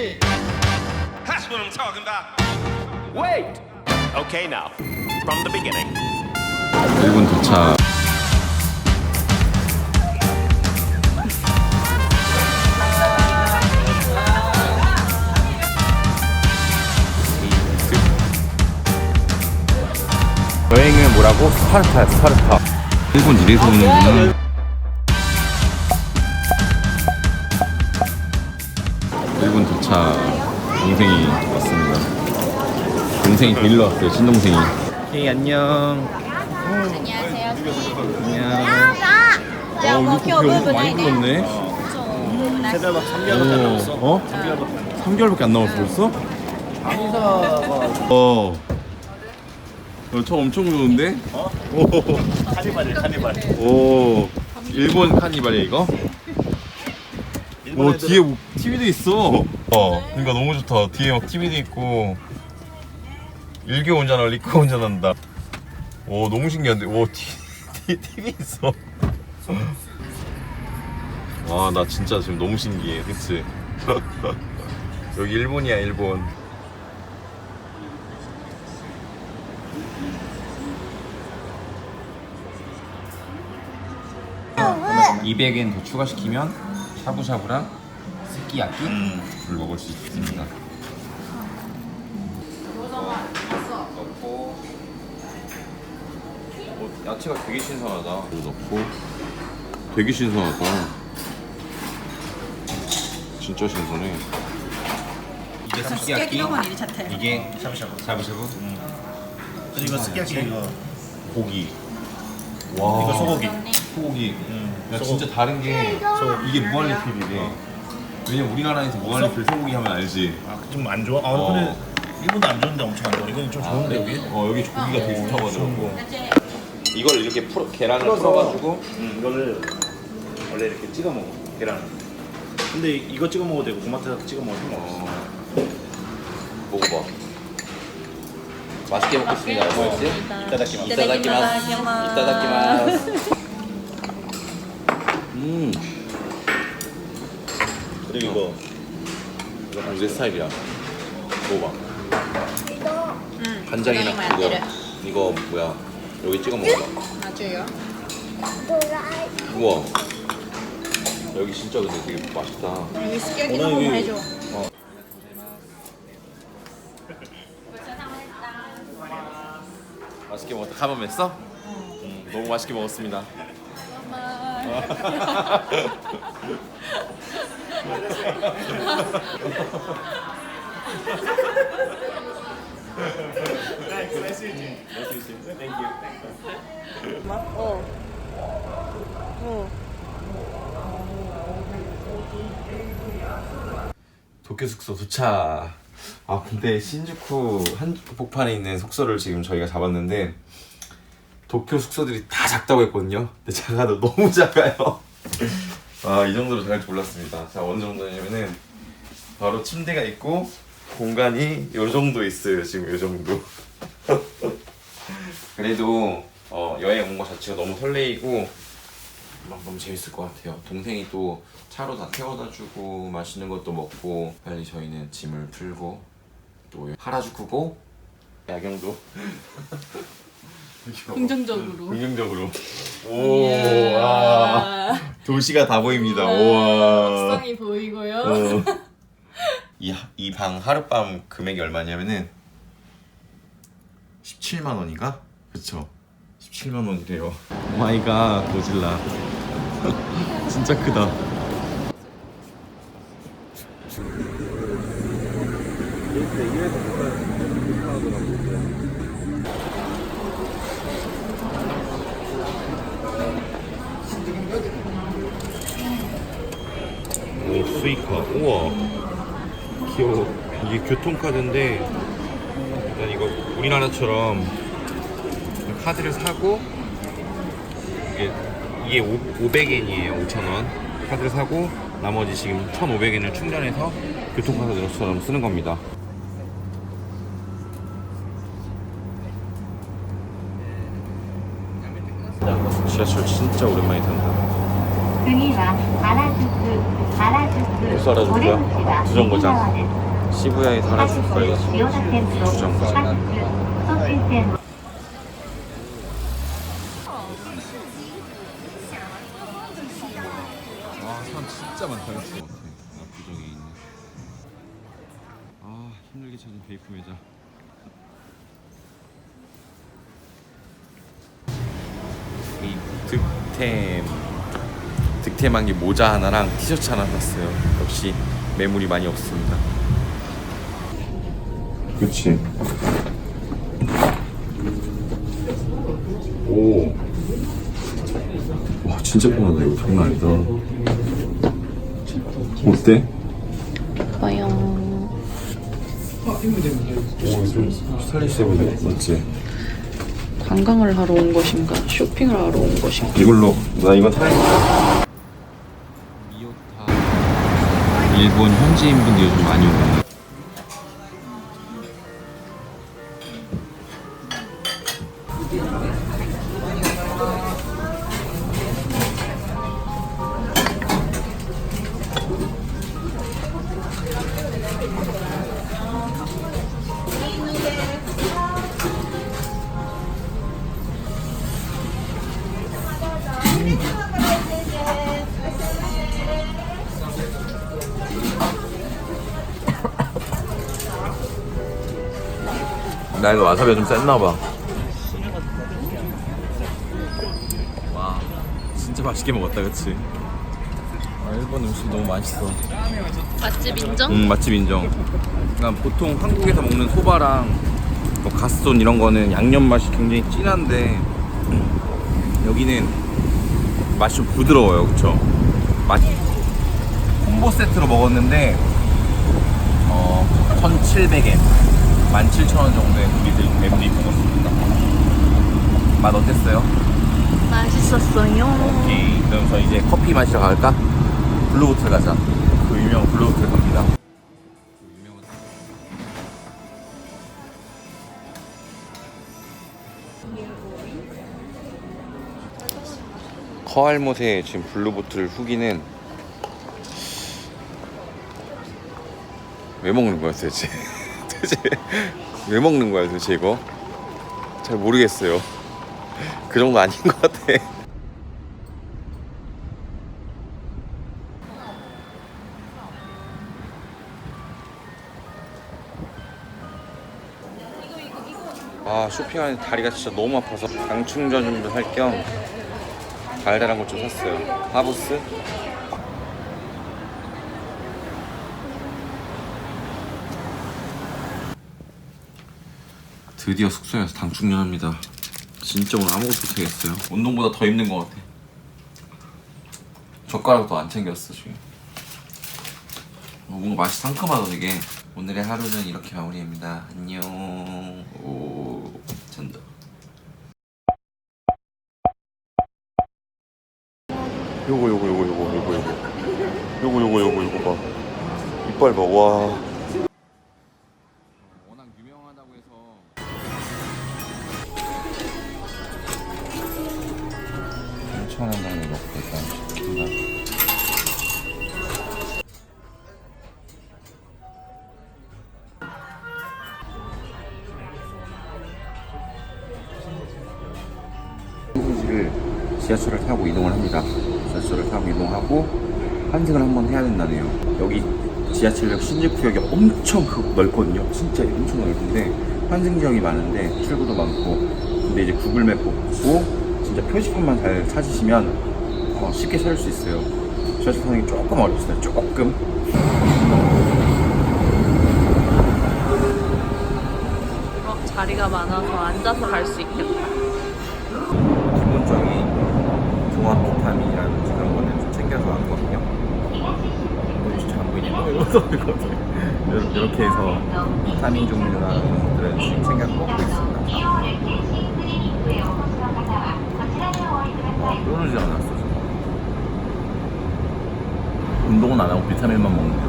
That's what I'm talking about. Wait. Okay, now from the beginning. 일본 도착. 여행은 뭐라고? 스파르타야 스파르타 일본 이래서 오는구나 일본 도착 동생이 왔습니다 동생이 데리러 왔어요 친동생이 헤이 안녕 안녕하세요. 안녕 야, 어, 기억을 배우고 많이. 불었네 세달막 3개월밖에 안 남았어. 어? 3개월밖에 안 남았어 벌써? 어. 어, 저 엄청 무서운데? 어? 카니발이야, 카니발. 오. 일본 카니발이야 이거? 일본 오 애들은 뒤에 뭐 TV도 있어. 어. 그러니까 너무 좋다. 뒤에 막 TV도 있고. 일교 운전하 리코 운전한다. 오 너무 신기한데. 오 티, 티, TV 있어. 와 나 진짜 지금 너무 신기해. 그치? 여기 일본이야 일본. 음. 200엔 더 추가시키면 샤브샤브랑 스키야끼를 먹을 수 있습니다. 넣고 어, 야채가 되게 신선하다. 넣고 되게 신선하다. 진짜 신선해. 이게 스키야끼, 이게 샤브샤브. 샤브샤브. 그리고 스키야키 이거 고기. 와. 이거 소고기. 소고기. 야. 진짜 다른 게 이게 무한리필이래. 왜냐면 우리나라에서 무한리필 소고기 하면 알지. 좀안 좋아? 아, 어. 근데 일본도 안 좋은데 엄청 안 좋아. 이건 좀 좋은데 여기? 어 여기 고기가 되게 좋다고 하더라고. 이걸 이렇게 풀어 계란을 풀어가지고 응, 이거를 원래 이렇게 찍어 먹어. 계란. 근데 이거 찍어 먹어도 되고 토마토 찍어 먹어도 상관없어. 어, 먹어봐. 맛있게 먹겠습니다. 뭐였지? 이따다키마스. 이따다키마스. 이따다키마스. 음, 그리고 이거 내 스타일이야. 먹어봐. 간장이랑 그거 이거 뭐야? 여기 찍어 먹어봐. 맞아요. 우와. 여기 진짜 근데 되게 맛있다. 여기 스키야키 오늘 한 해줘. 맛있게 먹었다. 가만 맸어? 응. 너무 맛있게 먹었습니다. 어. 어. 도쿄 숙소 도착. 아 근데 신주쿠 한복판에 있는 숙소를 지금 저희가 잡았는데 도쿄 숙소들이 다 작다고 했거든요. 근데 작아도 너무 작아요. 아 이 정도로 작을 줄 몰랐습니다. 자 어느 정도냐면은 바로 침대가 있고 공간이 요 정도 있어요. 지금 요 정도. 그래도 어, 여행 온거 자체가 너무 설레이고 막 너무 재밌을 것 같아요. 동생이 또 차로 다 태워다 주고 맛있는 것도 먹고 빨리 저희는 짐을 풀고 또 하라주쿠고 야경도 긍정적으로. 긍정적으로 오 와. 도시가 다 보입니다. 우와. 성이 보이고요. 어. 이이 방 하룻밤 금액이 얼마냐면은 17만 원인가? 그쵸 17만 원이래요 오마이갓 고질라 진짜 크다 스이카 우와. 귀여워. 이게 교통카드인데 일단 이거 우리나라처럼 카드를 사고 이게 이게 500엔이에요 5,000원. 카드를 사고 나머지 지금 1,500엔을 충전해서 교통카드처럼 쓰는 겁니다. 지하철 진짜 오랜만에 탄다 어디서 알아줄까? 주정거장. 시부야에서 알아줄까? 주정거장 와참 진짜 많다 그치? 어, 네. 아 부정이 있네. 아 힘들게 찾은 베이프 매장 이 득템. 득템한 게 모자 하나랑 티셔츠 하나 샀어요. 역시 매물이 많이 없습니다. 그렇지. 오. 와 진짜 편하다 이거 장난 아니다. 어때? 과연 오좀 스타일리시해 보이네. 맞지? 관광을 하러 온 것인가 쇼핑을 하러 온 것인가 이걸로 나 이거 타야겠다. 미오타 일본 현지인 분들이 요즘 많이 오는. 나 이거 와사비가 좀 셌나 봐. 와, 진짜 맛있게 먹었다, 그치? 아, 일본 음식 너무 맛있어. 맛집 인정? 음, 맛집 인정. 그러니까 보통 한국에서 먹는 소바랑 뭐 가스돈 이런 거는 양념 맛이 굉장히 진한데 여기는 맛이 좀 부드러워요, 그쵸? 맛 콤보 세트로 먹었는데 어 1,700엔 17,000원 정도의 우리들 매물이 먹었습니다. 맛 어땠어요? 맛있었어요 오케이. 그럼 저 이제 커피 마시러 갈까? 블루호텔 가자. 그 유명한 블루호텔 갑니다. 커알못의 지금 블루보틀 후기는 왜 먹는 거야 도대체? 도대체 왜 먹는 거야 도대체 이거? 잘 모르겠어요. 그 정도 아닌 것 같아. 아 쇼핑하는 다리가 진짜 너무 아파서 당 충전 좀할겸 달달한 것좀 샀어요. 하부스. 드디어 숙소에서 당 충전합니다. 진짜 오늘 아무것도 못하겠어요. 운동보다 더 힘든 것 같아. 젓가락도 안 챙겼어 지금. 어, 뭔가 맛이 상큼하다 되게. 오늘의 하루는 이렇게 마무리합니다. 안녕. 오, 잔다. 요거 요거 요거 요거 요거 요거 요거 요거 요거 요거 봐. 이빨 봐. 와. 지하철을 타고 이동을 합니다. 지하철을 타고 이동하고 환승을 한번 해야 된다네요. 여기 지하철역 신宿역이 엄청 크- 넓거든요. 진짜 엄청 넓은데 환승 지역이 많은데 출구도 많고 근데 이제 구글맵 보고 진짜 표지판만 잘 찾으시면 어, 쉽게 찾을 수 있어요. 지하철 타는 게 조금 어렵습니다. 조금. 어, 자리가 많아서 앉아서 갈 수 있겠다 비타민이라든지 그런 거는 좀 챙겨서 왔거든요. 진짜 안 보이네. 이것도 이거도 이렇게 해서 비타민 종류나 이런 것들은 좀 챙겨서 먹고 있습니다. 와, 떨어지지 않았어. 지금. 운동은 안 하고 비타민만 먹는 거.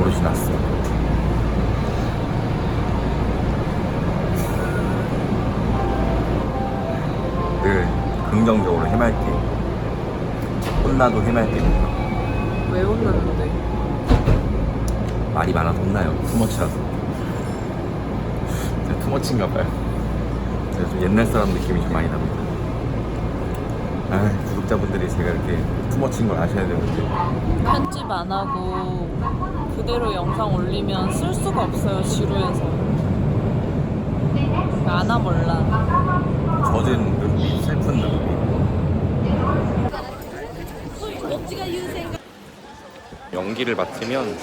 여럿이 났어. 늘 긍정적으로 해맑게 혼나도 해맑게 왜? 왜 혼났는데? 말이 많아서 혼나요. 투머치라서. 제가 투머치인가 봐요. 제가 좀 옛날 사람 느낌이 좀 많이 납니다. 아, 구독자분들이 제가 이렇게 투머치인 걸 아셔야 되는데. 편집 안 하고 그대로 영상 올리면 쓸 수가 없어요 지루해서 아나 몰라 젖은 눈빛, 슬픈 눈빛. 연기를 맡으면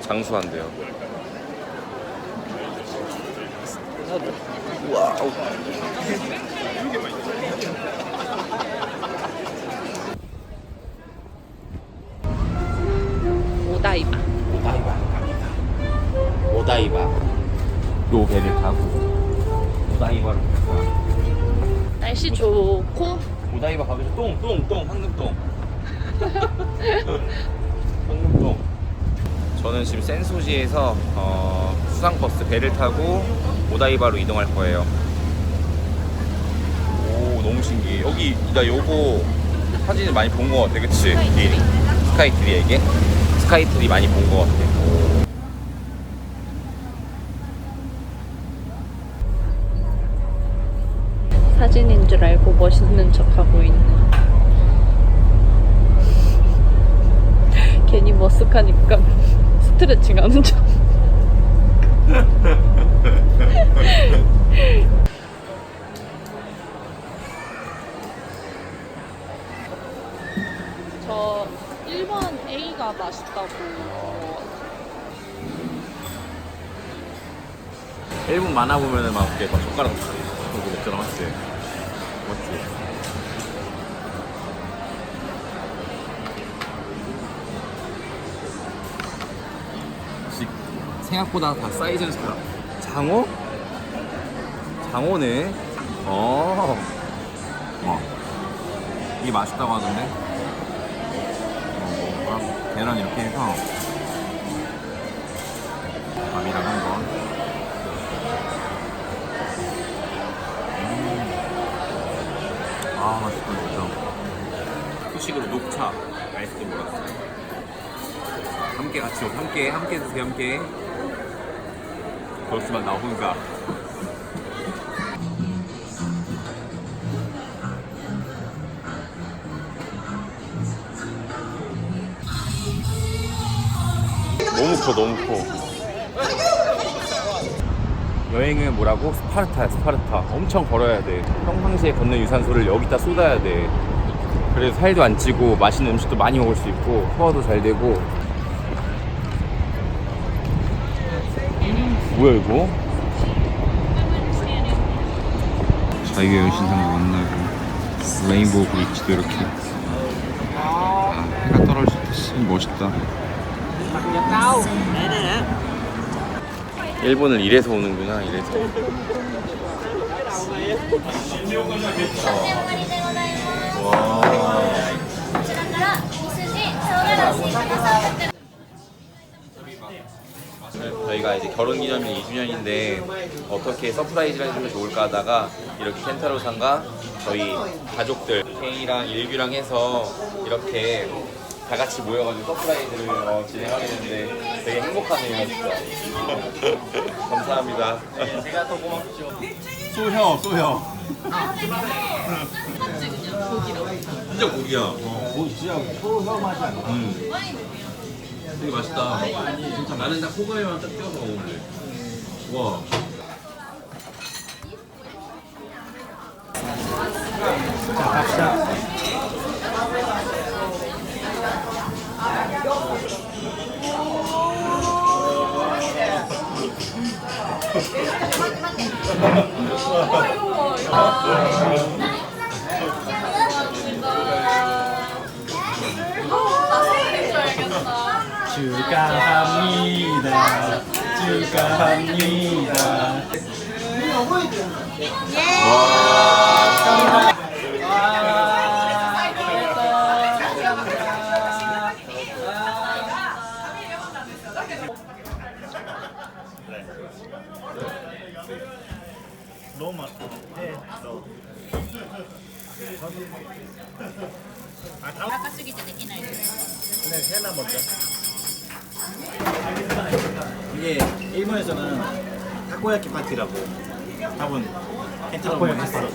장수한대요. 와우. 오다이바 오다이바 갑니다. 오다이바. 요 배를 타고 오다이바로 가. 날씨 좋고 오다이바 가면서 똥, 똥, 똥, 황금똥. 황금똥. 저는 지금 센소지에서 어, 수상버스 배를 타고 오다이바로 이동할 거예요. 오, 너무 신기해. 여기, 나 요거 사진을 많이 본 거 같아, 그치? 스카이트리. 스카이트리에게? 스카이트리 많이 본 거 같아. 오. 사진인 줄 알고 멋있는 척하고 있네 괜히 머쓱하니까 스트레칭 하는 척. 저 1번 A가 맛있다고. 1분 만화 보면은 막 이렇게 막 손가락 그러고 먹잖아, 맞지? 맞지? 생각보다 다 사이즈는 작아. 장어? 장어네. 어. 어. 이게 맛있다고 하던데. 어, 뭐랑 계란 이렇게 해서 밥이랑 한 번. 아 맛있다 진짜 후식으로 녹차 아이스크림 먹었어요. 함께 같이 먹 함께 함께 드세요 함께. 그렇지만 나 혼자 너무 커 너무 커 여행은 뭐라고? 스파르타야 스파르타. 엄청 걸어야 돼. 평상시에 걷는 유산소를 여기다 쏟아야 돼. 그래서 살도 안 찌고 맛있는 음식도 많이 먹을 수 있고 소화도 잘 되고. 뭐야 이거? 자유의 여신상도 만나고 레인보우 브릿지도 이렇게 아 해가 떨어질 때 진짜 멋있다 일본을 이래서 오는구나 이래서. 와. 저희가 이제 결혼 기념일 2주년인데 어떻게 서프라이즈를 해주면 좋을까 하다가 이렇게 켄타로 상과 저희 가족들 케이랑 일규랑 해서 이렇게 다 같이 모여가지고 서프라이즈를 어, 진행하게 됐는데 되게 행복하네요 진짜. 감사합니다. 제가 더 고맙죠. 소혀 소혀 진짜 고기야. 어, 고기 진짜 소혀 맛이 아니야. 음. 되게 맛있다. 진짜 나는 딱 호가에만 딱 껴서 돼 와. 자 갑시다. 축하합니다. 축하합니다. 너 赤すぎてできないです。 근데 세나 먼저. 이게 일본에서는 타코야키 파티라고 답은 힌트로 했어.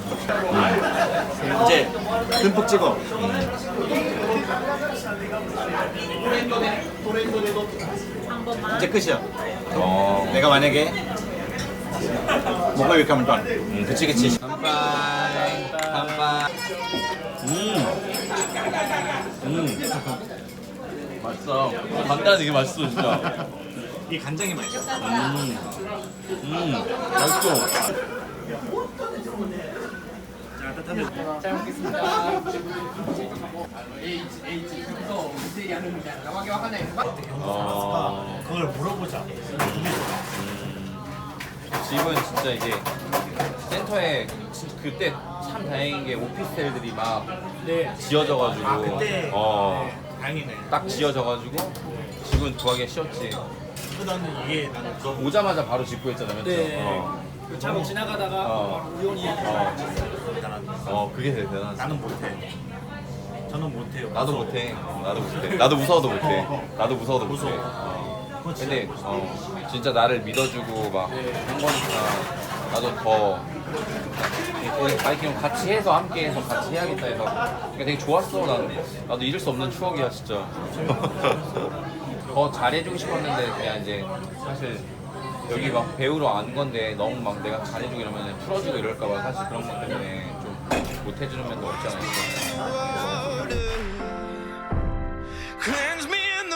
이제 듬뿍 찍어. 한 번만. 이제 끝이야. 어. 내가 만약에 뭐가 이렇게 하면 또 안 돼. 음, 그치 그치. 깜빡. 깜빡. 음. 맛있어. 간단한 이게 맛있어 진짜. 이 간장이 맛있어. 음, 맛있어. 자, 따뜻하면 잘 먹겠습니다. 어. 그걸 물어보자. 집은 진짜 이게 센터에 진- 그때 참 다행인 게 오피스텔들이 막 네. 지어져가지고 아, 그때 어. 네, 다행이네. 딱 지어져가지고 집은 구하기가 쉬웠지. 나는 이게 나는 그거 오자마자 바로 짓고 했잖아, 맞죠? 네. 어. 차 지나가다가 어. 우연히 어. 나는 어, 그게 되게 대단하지. 나는 못해. 저는 못해요. 나도 못해. 나도 못해. 나도 무서워도 못해. 나도 무서워도 못해. 무서워. 어. 진짜 근데 어, 진짜 나를 믿어주고 막 한 거니까 나도 더 바이킹 같이 해서 함께 해서 같이 해야겠다 해서 그러니까 되게 좋았어 나는. 나도 잊을 수 없는 추억이야 진짜. 더 잘해주고 싶었는데 그냥 이제 사실 여기 막 배우러 안 건데 너무 막 내가 잘해주고 이러면 풀어주고 이럴까봐 사실 그런 것 때문에 좀 못 해주는 면도 없지 않아 있어 Cleanse me in